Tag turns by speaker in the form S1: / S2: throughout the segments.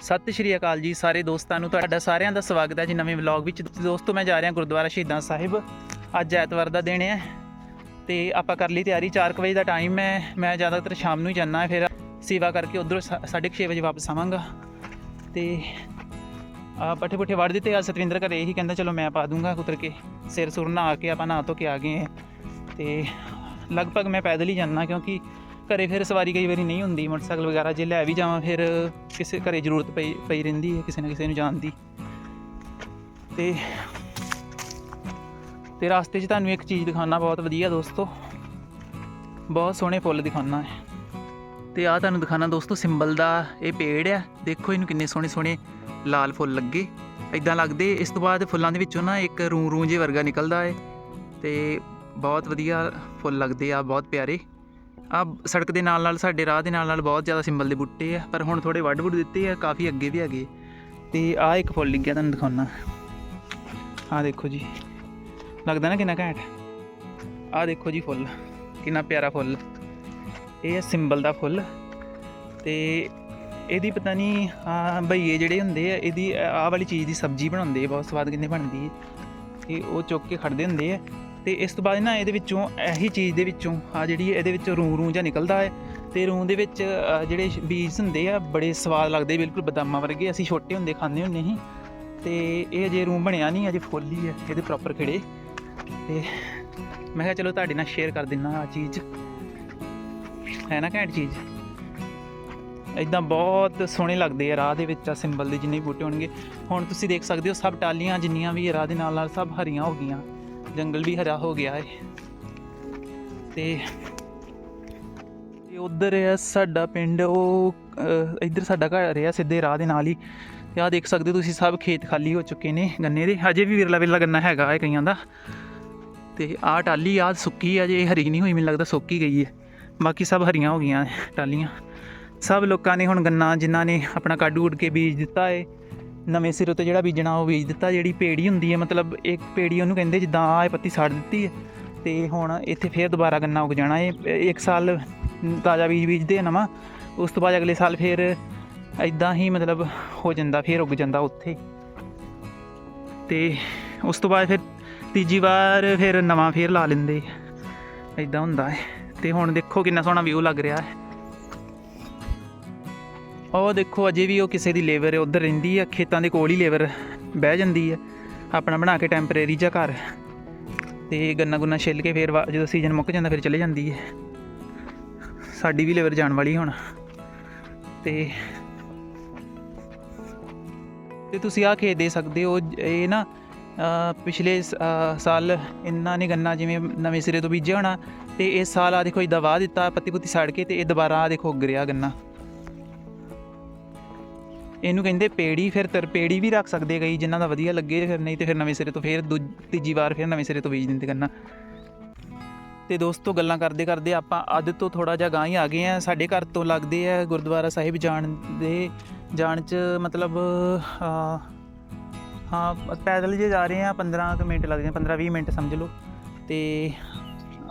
S1: ਸਤਿ ਸ਼੍ਰੀ ਅਕਾਲ ਜੀ ਸਾਰੇ ਦੋਸਤਾਂ ਨੂੰ, ਤੁਹਾਡਾ ਸਾਰਿਆਂ ਦਾ ਸਵਾਗਤ ਹੈ ਜੀ ਨਵੇਂ ਵਲੌਗ ਵਿੱਚ। ਦੋਸਤੋ, ਮੈਂ ਜਾ ਰਿਹਾ ਗੁਰਦੁਆਰਾ ਸ਼ਹੀਦਾਂ ਸਾਹਿਬ। ਅੱਜ ਐਤਵਾਰ ਦਾ ਦਿਨ ਹੈ ਤੇ ਆਪਾਂ ਕਰ ਲਈ ਤਿਆਰੀ। 4 ਵਜੇ ਦਾ ਟਾਈਮ ਹੈ। ਮੈਂ ਜ਼ਿਆਦਾਤਰ ਸ਼ਾਮ ਨੂੰ ਹੀ ਜਾਣਾ ਫਿਰ ਸੇਵਾ ਕਰਕੇ ਉਧਰੋਂ 6:30 ਵਜੇ ਵਾਪਸ ਆਵਾਂਗਾ। ਤੇ ਆ ਪੱਠੇ ਪੁੱਠੇ ਵੜ ਦਿੱਤੇ। ਆ ਸਤਵਿੰਦਰ ਘਰੇ ਇਹੀ ਕਹਿੰਦਾ, ਚਲੋ ਮੈਂ ਪਾ ਦੂੰਗਾ ਉਤਰ ਕੇ। ਸਿਰ ਸੁਰ ਨਹਾ ਕੇ ਆਪਾਂ ਨਹਾ ਧੋ ਕੇ ਆ ਗਏ ਹਾਂ। ਤੇ ਲਗਭਗ ਮੈਂ ਪੈਦਲ ਹੀ ਜਾਣਾ ਕਿਉਂਕਿ ਘਰੇ ਫਿਰ ਸਵਾਰੀ ਕਈ ਵਾਰੀ ਨਹੀਂ ਹੁੰਦੀ, ਮੋਟਰਸਾਈਕਲ ਵਗੈਰਾ ਜੇ ਲੈ ਵੀ ਜਾਵਾਂ ਫਿਰ ਕਿਸੇ ਘਰੇ ਜ਼ਰੂਰਤ ਪਈ ਪਈ ਰਹਿੰਦੀ ਹੈ ਕਿਸੇ ਨਾ ਕਿਸੇ ਨੂੰ ਜਾਣ ਦੀ। ਤੇ ਤੇ ਰਾਸਤੇ 'ਚ ਤੁਹਾਨੂੰ ਇੱਕ ਚੀਜ਼ ਦਿਖਾਉਣਾ ਬਹੁਤ ਵਧੀਆ ਦੋਸਤੋ, ਬਹੁਤ ਸੋਹਣੇ ਫੁੱਲ ਦਿਖਾਉਣਾ ਹੈ। ਤੇ ਆ ਤੁਹਾਨੂੰ ਦਿਖਾਣਾ ਦੋਸਤੋ ਸਿੰਬਲ ਦਾ ਇਹ ਪੇੜ ਆ ਦੇਖੋ ਇਹਨੂੰ ਕਿੰਨੇ ਸੋਹਣੇ ਸੋਹਣੇ ਲਾਲ ਫੁੱਲ ਲੱਗੇ। ਇਦਾਂ ਲੱਗਦੇ ਇਸ ਤੋਂ ਬਾਅਦ ਫੁੱਲਾਂ ਦੇ ਵਿੱਚੋਂ ਨਾ ਇੱਕ ਰੂ ਰੂ ਜੇ ਵਰਗਾ ਨਿਕਲਦਾ ਹੈ। ਤੇ ਬਹੁਤ ਵਧੀਆ ਫੁੱਲ ਲੱਗਦੇ ਆ, ਬਹੁਤ ਪਿਆਰੇ। ਆ ਸੜਕ ਦੇ ਨਾਲ ਨਾਲ ਸਾਡੇ ਰਾਹ ਦੇ ਨਾਲ ਨਾਲ ਬਹੁਤ ਜ਼ਿਆਦਾ ਸਿੰਬਲ ਦੇ ਬੂਟੇ ਆ, ਪਰ ਹੁਣ ਥੋੜੇ ਵੱਡ ਵੁੱਡ ਦਿੱਤੇ ਆ, ਕਾਫੀ ਅੱਗੇ ਵੀ ਹੈਗੇ ਤੇ ਆ ਇੱਕ ਫੁੱਲ ਲੱਗਿਆ ਤੁਹਾਨੂੰ ਦਿਖਾਉਣਾ ਆ ਦੇਖੋ ਜੀ। ਲੱਗਦਾ ਨਾ ਕਿੰਨਾ ਘੈਂਟ। ਆ ਦੇਖੋ ਜੀ ਫੁੱਲ, ਕਿੰਨਾ ਪਿਆਰਾ ਫੁੱਲ। ਇਹ ਹੈ ਸਿੰਬਲ ਦਾ ਫੁੱਲ। ਤੇ ਇਹਦੀ ਪਤਾ ਨਹੀਂ ਆ ਭਈਏ ਜਿਹੜੇ ਹੁੰਦੇ ਆ, ਇਹਦੀ, ਆਹ ਵਾਲੀ ਚੀਜ਼ ਦੀ ਸਬਜ਼ੀ ਬਣਾਉਂਦੇ ਆ, ਬਹੁਤ ਸਵਾਦ ਕਿੰਨੇ ਬਣਦੀ ਹੈ ਇਹ ਉਹ ਚੁੱਕ ਕੇ ਖੜਦੇ ਹੁੰਦੇ ਆ। ਤੇ ਇਸ ਤੋਂ ਬਾਅਦ ਨਾ ਇਹਦੇ ਵਿੱਚੋਂ ਇਹੀ ਚੀਜ਼ ਦੇ ਵਿੱਚੋਂ ਆ ਜਿਹੜੀ ਇਹਦੇ ਵਿੱਚੋਂ ਰੂੰ ਰੂ ਜਿਹਾ ਨਿਕਲਦਾ ਹੈ ਤੇ ਰੂ ਦੇ ਵਿੱਚ ਜਿਹੜੇ ਬੀਜ ਹੁੰਦੇ ਆ, ਬੜੇ ਸਵਾਦ ਲੱਗਦੇ ਬਿਲਕੁਲ ਬਦਾਮਾਂ ਵਰਗੇ, ਅਸੀਂ ਛੋਟੇ ਹੁੰਦੇ ਖਾਂਦੇ ਹੁੰਦੇ ਸੀ। ਤੇ ਇਹ ਅਜੇ ਰੂ ਬਣਿਆ ਨਹੀਂ, ਅਜੇ ਫੁੱਲ ਹੀ ਹੈ, ਇਹਦੇ ਪ੍ਰੋਪਰ ਖਿੜੇ। ਤੇ ਮੈਂ ਕਿਹਾ ਚਲੋ ਤੁਹਾਡੇ ਨਾਲ ਸ਼ੇਅਰ ਕਰ ਦਿੰਨਾ ਆ ਚੀਜ਼। ਹੈ ਨਾ ਘੈਂਟ ਚੀਜ਼? ਇਦਾਂ ਬਹੁਤ ਸੋਹਣੇ ਲੱਗਦੇ ਆ ਰਾਹ ਦੇ ਵਿੱਚ ਆ ਸਿੰਬਲ ਦੇ ਜਿੰਨੇ ਵੀ ਬੂਟੇ ਹੋਣਗੇ। ਹੁਣ ਤੁਸੀਂ ਦੇਖ ਸਕਦੇ ਹੋ ਸਭ ਟਾਲੀਆਂ ਜਿੰਨੀਆਂ ਵੀ ਰਾਹ ਦੇ ਨਾਲ ਨਾਲ ਸਭ ਹਰੀਆਂ ਹੋ ਗਈਆਂ। ਜੰਗਲ ਵੀ ਹਰਾ ਹੋ ਗਿਆ ਹੈ। ਤੇ ਤੇ ਉਧਰ ਹੈ ਸਾਡਾ ਪਿੰਡ, ਉਹ ਇੱਧਰ ਸਾਡਾ ਘਰ ਰਿਹਾ ਸਿੱਧੇ ਰਾਹ ਦੇ ਨਾਲ ਹੀ। ਤੇ ਆਹ ਦੇਖ ਸਕਦੇ ਹੋ ਤੁਸੀਂ, ਸਭ ਖੇਤ ਖਾਲੀ ਹੋ ਚੁੱਕੇ ਨੇ ਗੰਨੇ ਦੇ। ਹਜੇ ਵੀ ਵਿਰਲਾ ਵਿਰਲਾ ਗੰਨਾ ਹੈਗਾ ਹੈ ਕਈਆਂ ਦਾ। ਤੇ ਆਹ ਟਾਲੀ ਆ ਸੁੱਕੀ ਆ, ਜੇ ਹਰੀ ਨਹੀਂ ਹੋਈ, ਮੈਨੂੰ ਲੱਗਦਾ ਸੁੱਕੀ ਗਈ ਹੈ। ਬਾਕੀ ਸਭ ਹਰੀਆਂ ਹੋ ਗਈਆਂ ਟਾਲੀਆਂ ਸਭ ਲੋਕਾਂ ਨੇ ਹੁਣ ਗੰਨਾ, ਜਿਨ੍ਹਾਂ ਨੇ ਆਪਣਾ ਕੱਢ ਉੱਡ ਕੇ ਬੀਜ ਦਿੱਤਾ ਏ ਨਵੇਂ ਸਿਰੋਂ ਤੋਂ ਜਿਹੜਾ ਬੀਜਣਾ, ਉਹ ਬੀਜ ਦਿੱਤਾ। ਜਿਹੜੀ ਪੇੜੀ ਹੁੰਦੀ ਹੈ, ਮਤਲਬ ਇੱਕ ਪੇੜੀ ਉਹਨੂੰ ਕਹਿੰਦੇ ਜਿੱਦਾਂ ਆਹ ਇਹ ਪੱਤੀ ਸਾੜ ਦਿੱਤੀ ਹੈ। ਤੇ ਹੁਣ ਇੱਥੇ ਫੇਰ ਦੁਬਾਰਾ ਗੰਨਾ ਉਗ ਜਾਣਾ। ਏ ਇੱਕ ਸਾਲ ਤਾਜ਼ਾ ਬੀਜ ਬੀਜਦੇ ਆ ਨਵਾਂ। ਉਸ ਤੋਂ ਬਾਅਦ ਅਗਲੇ ਸਾਲ ਫੇਰ ਇਦਾਂ ਹੀ ਮਤਲਬ ਹੋ ਜਾਂਦਾ, ਫੇਰ ਉਗ ਜਾਂਦਾ ਉੱਥੇ। ਤੇ ਉਸ ਤੋਂ ਬਾਅਦ ਫਿਰ ਤੀਜੀ ਵਾਰ ਫਿਰ ਨਵਾਂ ਫੇਰ ਲਾ ਲੈਂਦੇ। ਇਦਾਂ ਹੁੰਦਾ ਹੈ। ਤੇ ਹੁਣ ਦੇਖੋ ਕਿੰਨਾ ਸੋਹਣਾ ਵਿਊ ਲੱਗ ਰਿਹਾ ਹੈ। ਉਹ ਦੇਖੋ, ਅਜੇ ਵੀ ਉਹ ਕਿਸੇ ਦੀ ਲੇਬਰ ਉਧਰ ਰਹਿੰਦੀ ਆ, ਖੇਤਾਂ ਦੇ ਕੋਲ ਹੀ ਲੇਬਰ ਬਹਿ ਜਾਂਦੀ ਆ, ਆਪਣਾ ਬਣਾ ਕੇ ਟੈਂਪਰੇਰੀ ਜਿਹਾ ਘਰ। ਤੇ ਗੰਨਾ ਗੁੰਨਾ ਛਿੱਲ ਕੇ ਫਿਰ ਵਾ- ਜਦੋਂ ਸੀਜ਼ਨ ਮੁੱਕ ਜਾਂਦਾ, ਫਿਰ ਚਲੇ ਜਾਂਦੀ ਹੈ। ਸਾਡੀ ਵੀ ਲੇਬਰ ਜਾਣ ਵਾਲੀ ਹੁਣ। ਤੇ ਤੇ ਤੁਸੀਂ ਆ ਖੇਤ ਦੇ ਸਕਦੇ ਹੋ, ਇਹ ਨਾ ਪਿਛਲੇ ਸਾਲ ਇਹਨਾਂ ਨੇ ਗੰਨਾ ਜਿਵੇਂ ਨਵੇਂ ਸਿਰੇ ਤੋਂ ਬੀਜਿਆ ਹੋਣਾ, ਤੇ ਇਸ ਸਾਲ ਆ ਦੇਖੋ ਇਦਾਂ ਵਾਹ ਦਿੱਤਾ ਪੱਤੀ ਪੁੱਤੀ ਸੜ ਕੇ ਤੇ ਇਹ ਦੁਬਾਰਾ ਆ ਦੇਖੋ ਉੱਗ ਰਿਹਾ ਗੰਨਾ। ਇਹਨੂੰ ਕਹਿੰਦੇ ਪੇੜੀ, ਫਿਰ ਤਰਪੇੜੀ ਵੀ ਰੱਖ ਸਕਦੇ ਕਈ, ਜਿਨ੍ਹਾਂ ਦਾ ਵਧੀਆ ਲੱਗੇ ਫਿਰ, ਨਹੀਂ ਤੇ ਫਿਰ ਨਵੇਂ ਸਿਰੇ ਤੋਂ ਫਿਰ ਦੂ- ਤੀਜੀ ਵਾਰ ਫਿਰ ਨਵੇਂ ਸਿਰੇ ਤੋਂ ਬੀਜ ਦਿੰਦੇ ਕਰਨਾ ਤੇ ਦੋਸਤੋ, ਗੱਲਾਂ ਕਰਦੇ ਕਰਦੇ ਆਪਾਂ ਅੱਧ ਤੋਂ ਥੋੜਾ ਜਿਹਾ ਗਾਂ ਹੀ ਆ ਗਏ ਆ। ਸਾਡੇ ਘਰ ਤੋਂ ਲੱਗਦੇ ਆ ਗੁਰਦੁਆਰਾ ਸਾਹਿਬ ਜਾਣ ਦੇ, ਜਾਣ ਚ ਮਤਲਬ ਹਾਂ, ਪੈਦਲ ਜੇ ਜਾ ਰਹੇ ਆ 15 ਕੁ ਮਿੰਟ ਲੱਗਦੇ ਆ 15 20 ਮਿੰਟ ਸਮਝ ਲਓ। ਤੇ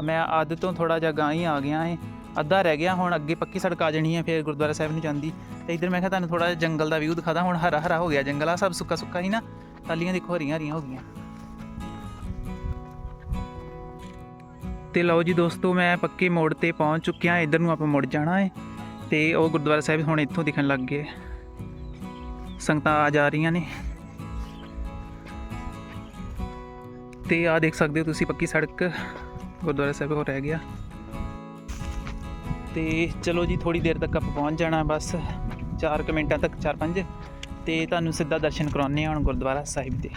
S1: ਮੈਂ ਅੱਧ ਤੋਂ ਥੋੜਾ ਜਿਹਾ ਗਾਂ ਹੀ ਆ ਗਿਆ ਏ। ਅੱਧਾ ਰਹਿ ਗਿਆ, ਹੁਣ ਅੱਗੇ ਪੱਕੀ ਸੜਕ ਆ ਜਾਣੀ ਹੈ, ਫਿਰ ਗੁਰਦੁਆਰਾ ਸਾਹਿਬ ਨੂੰ ਜਾਂਦੀ। ਤੇ ਇਧਰ ਮੈਂ ਕਿਹਾ ਤੁਹਾਨੂੰ ਥੋੜਾ ਜਿਹਾ ਜੰਗਲ ਦਾ ਵਿਊ ਦਿਖਾਦਾ, ਹੁਣ ਹਰਾ ਹਰਾ ਹੋ ਗਿਆ ਜੰਗਲ ਆ ਸਭ ਸੁੱਕਾ ਸੁੱਕਾ ਹੀ ਨਾ ਟਾਲੀਆਂ ਦੇਖੋ ਹਰੀਆਂ ਹਰੀਆਂ ਹੋ ਗਈਆਂ। ਤੇ ਲਓ ਜੀ ਦੋਸਤੋ, ਮੈਂ ਪੱਕੇ ਮੋੜ ਤੇ ਪਹੁੰਚ ਚੁੱਕਿਆ, ਇਧਰ ਨੂੰ ਆਪਾਂ ਮੁੜ ਜਾਣਾ ਹੈ। ਤੇ ਉਹ ਗੁਰਦੁਆਰਾ ਸਾਹਿਬ ਹੁਣ ਇੱਥੋਂ ਦਿਖਣ ਲੱਗ ਗਏ। ਸੰਗਤਾਂ ਆ ਜਾ ਰਹੀਆਂ ਨੇ। ਤੇ ਆ ਦੇਖ ਸਕਦੇ ਹੋ ਤੁਸੀਂ ਪੱਕੀ ਸੜਕ, ਗੁਰਦੁਆਰਾ ਸਾਹਿਬ ਹੋ ਰਹਿ ਗਿਆ। ਤੇ ਚਲੋ ਜੀ ਥੋੜੀ ਦੇਰ ਤੱਕ ਆਪਾਂ ਪਹੁੰਚ ਜਾਣਾ ਬਸ। 4 ਕੁ ਮਿੰਟਾਂ ਤੱਕ 4-5 ਤੇ ਤੁਹਾਨੂੰ ਸਿੱਧਾ ਦਰਸ਼ਨ ਕਰਾਉਣੇ ਆ ਹੁਣ ਗੁਰਦੁਆਰਾ ਸਾਹਿਬ ਦੇ।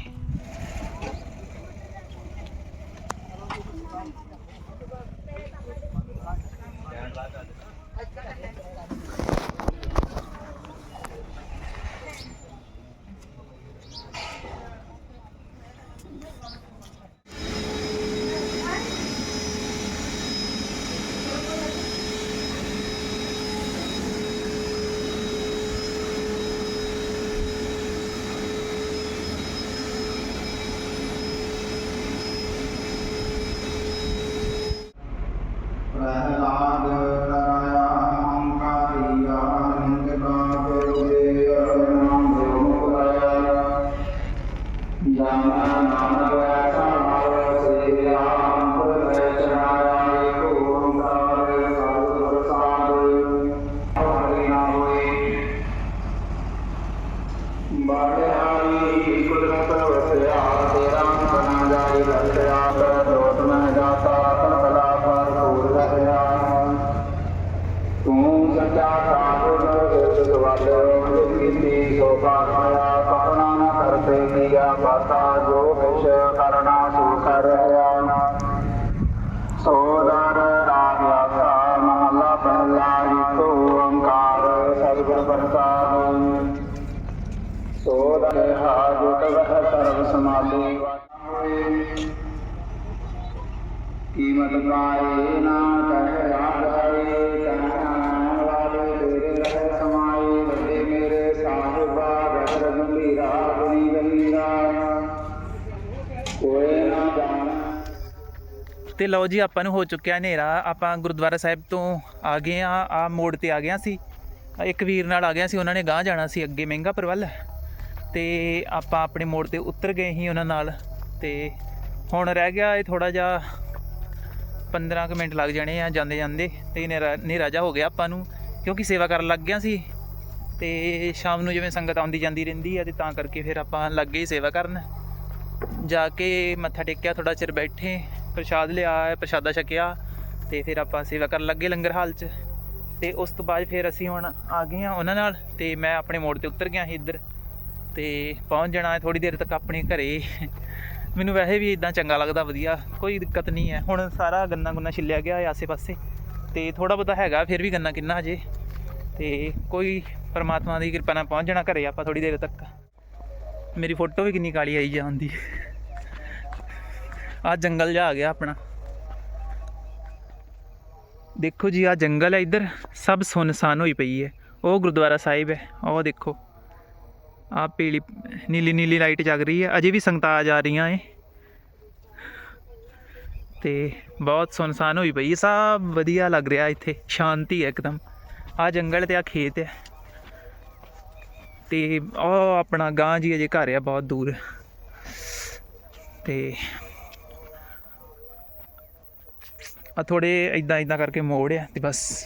S2: ਬਾੜਿਆਈ ਕੁਦਰਤ ਵਸਿਆ, ਤੇਰਾ ਬਣਾ ਜਾਏ ਰਸਿਆ ਲੋਟ ਮੈਂ ਜਾਤਾ ਕਲਾ ਭਰਪੂਰ ਰਹਿਆ ਤੂੰ ਸੱਚਾ ਸਾਧੁ ਸਿਰ ਕੀਤੀ ਸੋ ਪਾਇਆ। ਸੋਦਰ ਹਾਜੁਟ ਵਹ ਸਰਬ ਸਮਾਧੀ ਵਾਹਿ ਕੀਮਤ ਪਾਏ ਨਾ ਕਹਿ ਰਾਗ ਹਰੇ ਕਹਿਣਾ ਵਾਲੇ ਤੇਰੇ ਰਹਿ ਸਮਾਏ
S1: ਤੇ ਲਓ ਜੀ, ਆਪਾਂ ਨੂੰ ਹੋ ਚੁੱਕਿਆ ਹਨੇਰਾ। ਆਪਾਂ ਗੁਰਦੁਆਰਾ ਸਾਹਿਬ ਤੋਂ ਆ ਗਏ ਆ ਆ ਮੋੜ ਤੇ ਆ ਗਏ ਸੀ। ਇੱਕ ਵੀਰ ਨਾਲ ਆ ਗਿਆ ਸੀ, ਉਹਨਾਂ ਨੇ ਗਾਂਹ ਜਾਣਾ ਸੀ ਅੱਗੇ ਮਹਿੰਗਾ ਪਰਵਲ ਤੇ ਆਪਾਂ ਆਪਣੇ ਮੋੜ ਤੇ ਉਤਰ ਗਏ ਸੀ ਉਹਨਾਂ ਨਾਲ ਤੇ ਹੁਣ ਰਹਿ ਗਿਆ ਇਹ ਥੋੜਾ ਜਿਹਾ 15 ਕੁ ਮਿੰਟ ਲੱਗ ਜਾਣੇ ਆ ਜਾਂਦੇ ਜਾਂਦੇ ਤੇ ਹਨੇਰਾ ਹਨੇਰਾ ਹੋ ਗਿਆ ਆਪਾਂ ਨੂੰ, ਕਿਉਂਕਿ ਸੇਵਾ ਕਰਨ ਲੱਗ ਗਿਆ ਸੀ ਤੇ ਸ਼ਾਮ ਨੂੰ ਜਿਵੇਂ ਸੰਗਤ ਆਉਂਦੀ ਜਾਂਦੀ ਰਹਿੰਦੀ ਆ ਤੇ ਤਾਂ ਕਰਕੇ ਫਿਰ ਆਪਾਂ ਲੱਗ ਗਏ ਸੇਵਾ ਕਰਨ। ਜਾ ਕੇ ਮੱਥਾ ਟੇਕਿਆ ਥੋੜਾ ਚਿਰ ਬੈਠੇ, ਪ੍ਰਸ਼ਾਦ ਲਿਆ, ਪ੍ਰਸ਼ਾਦਾ ਛਕਿਆ ਤੇ ਫਿਰ ਆਪਾਂ ਸੇਵਾ ਕਰਨ ਲੱਗੇ ਲੰਗਰ ਹਾਲ 'ਚ ਤੇ ਉਸ ਤੋਂ ਬਾਅਦ ਫਿਰ ਅਸੀਂ ਹੁਣ ਆ ਗਏ ਆ ਉਹਨਾਂ ਨਾਲ ਤੇ ਮੈਂ ਆਪਣੇ ਮੋੜ ਤੇ ਉਤਰ ਗਿਆ ਸੀ ਇੱਧਰ। ਤੇ ਪਹੁੰਚ ਜਾਣਾ ਹੈ ਥੋੜੀ ਦੇਰ ਤੱਕ ਆਪਣੇ ਘਰੇ। ਮੈਨੂੰ ਵੈਸੇ ਵੀ ਇਦਾਂ ਚੰਗਾ ਲੱਗਦਾ ਵਧੀਆ, ਕੋਈ ਦਿੱਕਤ ਨਹੀਂ ਹੈ। ਹੁਣ ਸਾਰਾ ਗੰਨਾ ਗੁੰਨਾ ਛਿੱਲਿਆ ਗਿਆ ਹੈ ਆਸੇ-ਪਾਸੇ ਤੇ ਥੋੜਾ ਬਹੁਤਾ ਹੈਗਾ, ਫਿਰ ਵੀ ਗੰਨਾ ਕਿੰਨਾ ਹਜੇ। ਤੇ ਕੋਈ ਪਰਮਾਤਮਾ ਦੀ ਕਿਰਪਾ ਨਾਲ ਪਹੁੰਚ ਜਾਣਾ ਘਰੇ ਆਪਾਂ ਥੋੜੀ ਦੇਰ ਤੱਕ। ਮੇਰੀ ਫੋਟੋ ਵੀ ਕਿੰਨੀ ਕਾਲੀ ਆਈ ਜਾਂਦੀ ਆ ਜੰਗਲ ਜਾ ਆ ਗਿਆ ਆਪਣਾ। ਦੇਖੋ ਜੀ ਆ ਜੰਗਲ ਹੈ ਇੱਧਰ। ਸਭ ਸੁਨਸਾਨ ਹੋਈ ਪਈ ਹੈ। ਉਹ ਗੁਰਦੁਆਰਾ ਸਾਹਿਬ ਹੈ, ਉਹ ਦੇਖੋ। ਆ ਪੀਲੀ, ਨੀਲੀ ਨੀਲੀ ਲਾਈਟ ਜਗ ਰਹੀ ਹੈ। ਅਜੇ ਵੀ ਸੰਗਤਾਂ ਜਾ ਰਹੀਆਂ ਏ ਤੇ ਬਹੁਤ ਸੁੰਨਸਾਨ ਹੋਈ ਪਈ ਹੈ। ਸਭ ਵਧੀਆ ਲੱਗ ਰਿਹਾ ਇੱਥੇ। ਸ਼ਾਂਤੀ ਹੈ ਇੱਕਦਮ। ਆ ਜੰਗਲ ਤੇ ਆ ਖੇਤ ਹੈ। ਤੇ ਉਹ ਆਪਣਾ ਗਾਂ ਜੀ ਅਜੇ ਘਰ ਆ ਬਹੁਤ ਦੂਰ। ਤੇ ਆ ਥੋੜੇ ਇਦਾਂ ਇਦਾਂ ਕਰਕੇ ਮੋੜ ਆ ਤੇ ਬਸ।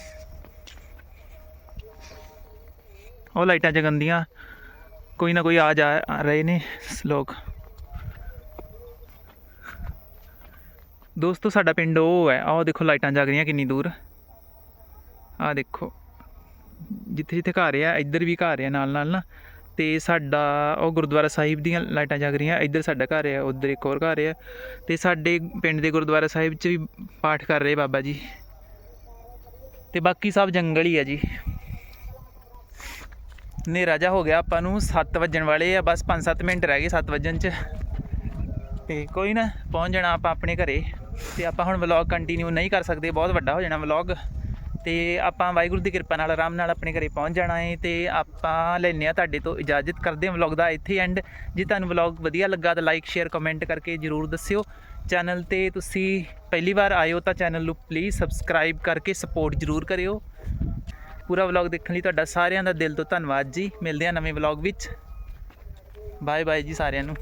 S1: ਉਹ ਲਾਈਟਾਂ ਜਗੰਦੀਆਂ ਕੋਈ ਨਾ ਕੋਈ ਆ ਜਾ ਆ ਰਹੇ ਨੇ ਲੋਕ। ਦੋਸਤੋ, ਸਾਡਾ ਪਿੰਡ ਉਹ ਹੈ। ਆਹ ਦੇਖੋ, ਲਾਈਟਾਂ ਜਗ ਰਹੀਆਂ ਕਿੰਨੀ ਦੂਰ। ਆਹ ਦੇਖੋ, ਜਿੱਥੇ ਜਿੱਥੇ ਘਰ ਆ, ਇੱਧਰ ਵੀ ਘਰ ਆ ਨਾਲ ਨਾਲ ਨਾ। ਤੇ ਸਾਡਾ ਉਹ ਗੁਰਦੁਆਰਾ ਸਾਹਿਬ ਦੀਆਂ ਲਾਈਟਾਂ ਜਗ ਰਹੀਆਂ। ਇੱਧਰ ਸਾਡਾ ਘਰ ਆ, ਉੱਧਰ ਇੱਕ ਹੋਰ ਘਰ ਆ। ਤੇ ਸਾਡੇ ਪਿੰਡ ਦੇ ਗੁਰਦੁਆਰਾ ਸਾਹਿਬ 'ਚ ਵੀ ਪਾਠ ਕਰ ਰਹੇ ਬਾਬਾ ਜੀ। ਤੇ ਬਾਕੀ ਸਭ ਜੰਗਲ ਹੀ ਆ ਜੀ। ਹਨੇਰਾ ਜਿਹਾ ਹੋ ਗਿਆ, ਆਪਾਂ ਨੂੰ 7 ਵੱਜਣ ਵਾਲੇ ਆ, ਬਸ 5-7 ਮਿੰਟ ਰਹਿ ਗਏ 7 ਵੱਜਣ 'ਚ। ਤੇ ਕੋਈ ਨਾ, ਪਹੁੰਚ ਜਾਣਾ ਆਪਾਂ ਆਪਣੇ ਘਰੇ। ਤੇ ਆਪਾਂ ਹੁਣ ਵਲੌਗ ਕੰਟੀਨਿਊ ਨਹੀਂ ਕਰ ਸਕਦੇ, ਬਹੁਤ ਵੱਡਾ ਹੋ ਜਾਣਾ ਵਲੌਗ ਤੇ ਆਪਾਂ ਵਾਹਿਗੁਰੂ ਦੀ ਕਿਰਪਾ ਨਾਲ, ਆਰਾਮ ਨਾਲ ਆਪਣੇ ਘਰੇ ਪਹੁੰਚ ਜਾਣਾ ਹੈ ਤੇ ਆਪਾਂ ਲੈਨੇ ਆ ਤੁਹਾਡੇ ਤੋਂ ਇਜਾਜ਼ਤ ਕਰਦੇ ਹਾਂ ਵਲੌਗ ਦਾ ਇੱਥੇ ਐਂਡ ਜੇ ਤੁਹਾਨੂੰ ਵਲੌਗ ਵਧੀਆ ਲੱਗਾ ਤਾਂ ਲਾਈਕ ਸ਼ੇਅਰ ਕਮੈਂਟ ਕਰਕੇ ਜਰੂਰ ਦੱਸਿਓ। ਚੈਨਲ ਤੇ ਤੁਸੀਂ ਪਹਿਲੀ ਵਾਰ ਆਇਓ ਤਾਂ ਚੈਨਲ ਨੂੰ ਪਲੀਜ਼ ਸਬਸਕ੍ਰਾਈਬ ਕਰਕੇ ਸਪੋਰਟ ਜਰੂਰ ਕਰਿਓ। ਪੂਰਾ ਵਲੌਗ ਦੇਖਣ ਲਈ ਤੁਹਾਡਾ ਸਾਰਿਆਂ ਦਾ ਦਿਲ ਤੋਂ ਧੰਨਵਾਦ ਜੀ। ਮਿਲਦੇ ਹਾਂ ਨਵੇਂ ਵਲੌਗ ਵਿੱਚ। ਬਾਏ ਬਾਏ ਜੀ ਸਾਰਿਆਂ ਨੂੰ।